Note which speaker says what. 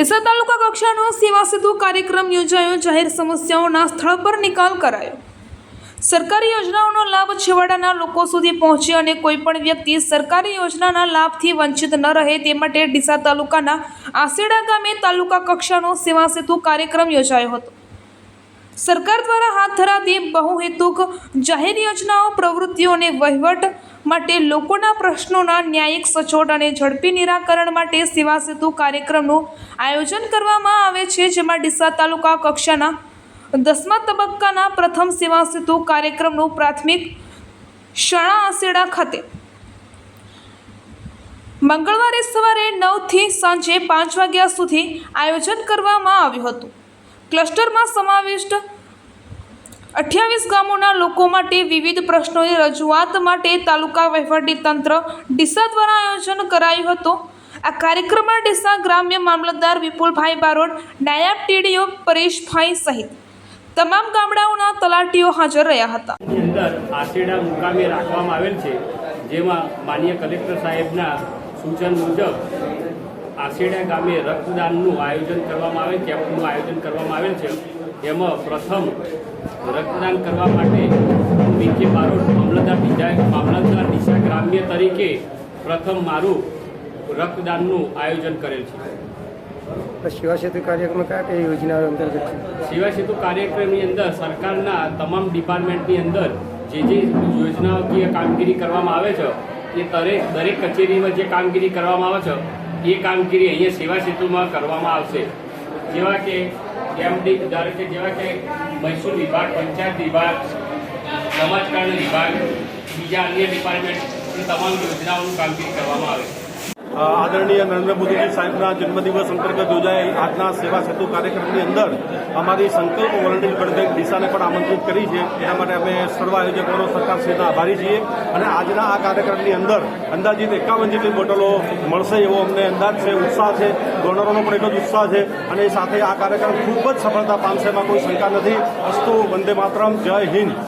Speaker 1: ડીસા તાલુકા કક્ષાનો સેવા સેતુ કાર્યક્રમ યોજાયો, જાહેર સમસ્યાઓના સ્થળ પર નિકાલ કરાયો. સરકારી યોજનાઓનો લાભ છેવાડાના લોકો સુધી પહોંચે અને કોઈપણ વ્યક્તિ સરકારી યોજનાના લાભથી વંચિત ન રહે તે માટે ડીસા તાલુકાના આસેડા ગામે તાલુકા કક્ષાનો સેવા સેતુ કાર્યક્રમ યોજાયો હતો. સરકાર દ્વારા હાથ ધરાતી બહુહેતુક જાહેર યોજનાઓ, પ્રવૃત્તિઓ અને વહીવટ માટે લોકોના પ્રશ્નોના ન્યાયિક સચોટ અને ઝડપી નિરાકરણ માટે સેવા સેતુ કાર્યક્રમનું આયોજન કરવામાં આવે છે, જેમાં ડીસા તાલુકા કક્ષાના દસમા તબક્કાના પ્રથમ સેવા સેતુ કાર્યક્રમનું પ્રાથમિક શાળા આસેડા ખાતે. મંગળવારે સવારે નવથી સાંજે પાંચ વાગ્યા સુધી આયોજન કરવામાં આવ્યું હતું. ક્લસ્ટરમાં સમાવિષ્ટ અઠ્યાવીસ ગામોના લોકો માટે વિવિધ પ્રશ્નોની રજૂઆત માટે તાલુકા તંત્ર ડીસા દ્વારા આયોજન કરાયું હતું. આ કાર્યક્રમમાં ડીસા ગ્રામ્ય મામલતદાર વિપુલભાઈ બારોડ નાયબ ટીડીઓ પરેશભાઈ સહિત તમામ ગામડાઓના તલાટીઓ હાજર રહ્યા હતા.
Speaker 2: અંદર આશેડા મુકામે રાખવામાં આવેલ છે, જેમાં માન્ય કલેક્ટર સાહેબના સૂચન મુજબ આશેડા ગામે રક્તદાનનું આયોજન કરવામાં આવેલ કેમ્પનું આયોજન કરવામાં આવેલ છે. એમાં પ્રથમ રક્તદાન કરવા માટે વિકે બારોટ મામલતદાર બીજા મામલતદાર દિશા ગ્રામ્ય તરીકે પ્રથમ મારું રક્તદાનનું આયોજન કરેલ છે.
Speaker 3: સેવા સેતુ કાર્યક્રમ કયા કઈ યોજના અંતર્ગત છે?
Speaker 2: સેવા સેતુ કાર્યક્રમની અંદર સરકારના તમામ ડિપાર્ટમેન્ટની અંદર જે જે યોજનાકીય કામગીરી કરવામાં આવે છે એ દરેક દરેક કચેરીમાં જે કામગીરી કરવામાં આવે છે એ કામગીરી અહીંયા સેવા સેતુમાં કરવામાં આવશે. જેવા કે એમડી ધારો કે જેવા કે મહેસૂલ વિભાગ, પંચાયત વિભાગ સમાજ કલ્યાણ વિભાગ, બીજા અન્ય ડિપાર્ટમેન્ટ તમામ યોજનાઓનું કામગીરી કરવામાં આવે. છે
Speaker 4: આદરણીય નરેન્દ્ર મોદીજી સાહેબના જન્મદિવસ અંતર્ગત યોજાયેલ આજના સેવા સેતુ કાર્યક્રમની અંદર અમારી સંકલ્પ વોલન્ટિયર પ્રદેશ દિશાને પણ આમંત્રિત કરી છે. એના માટે અમે સર્વ આયોજકોનો સરકારશ્રીના આભારી છીએ અને આજના આ કાર્યક્રમની અંદર અંદાજિત એકાવન જેટલી બોટલો મળશે એવો અમને અંદાજ છે, ઉત્સાહ છે, ડોનરોનો પણ એટલો જ ઉત્સાહ છે અને સાથે આ કાર્યક્રમ ખૂબ જ સફળતા પામશે એમાં કોઈ શંકા નથી. અસ્તુ વંદે માતરમ, જય હિન્દ.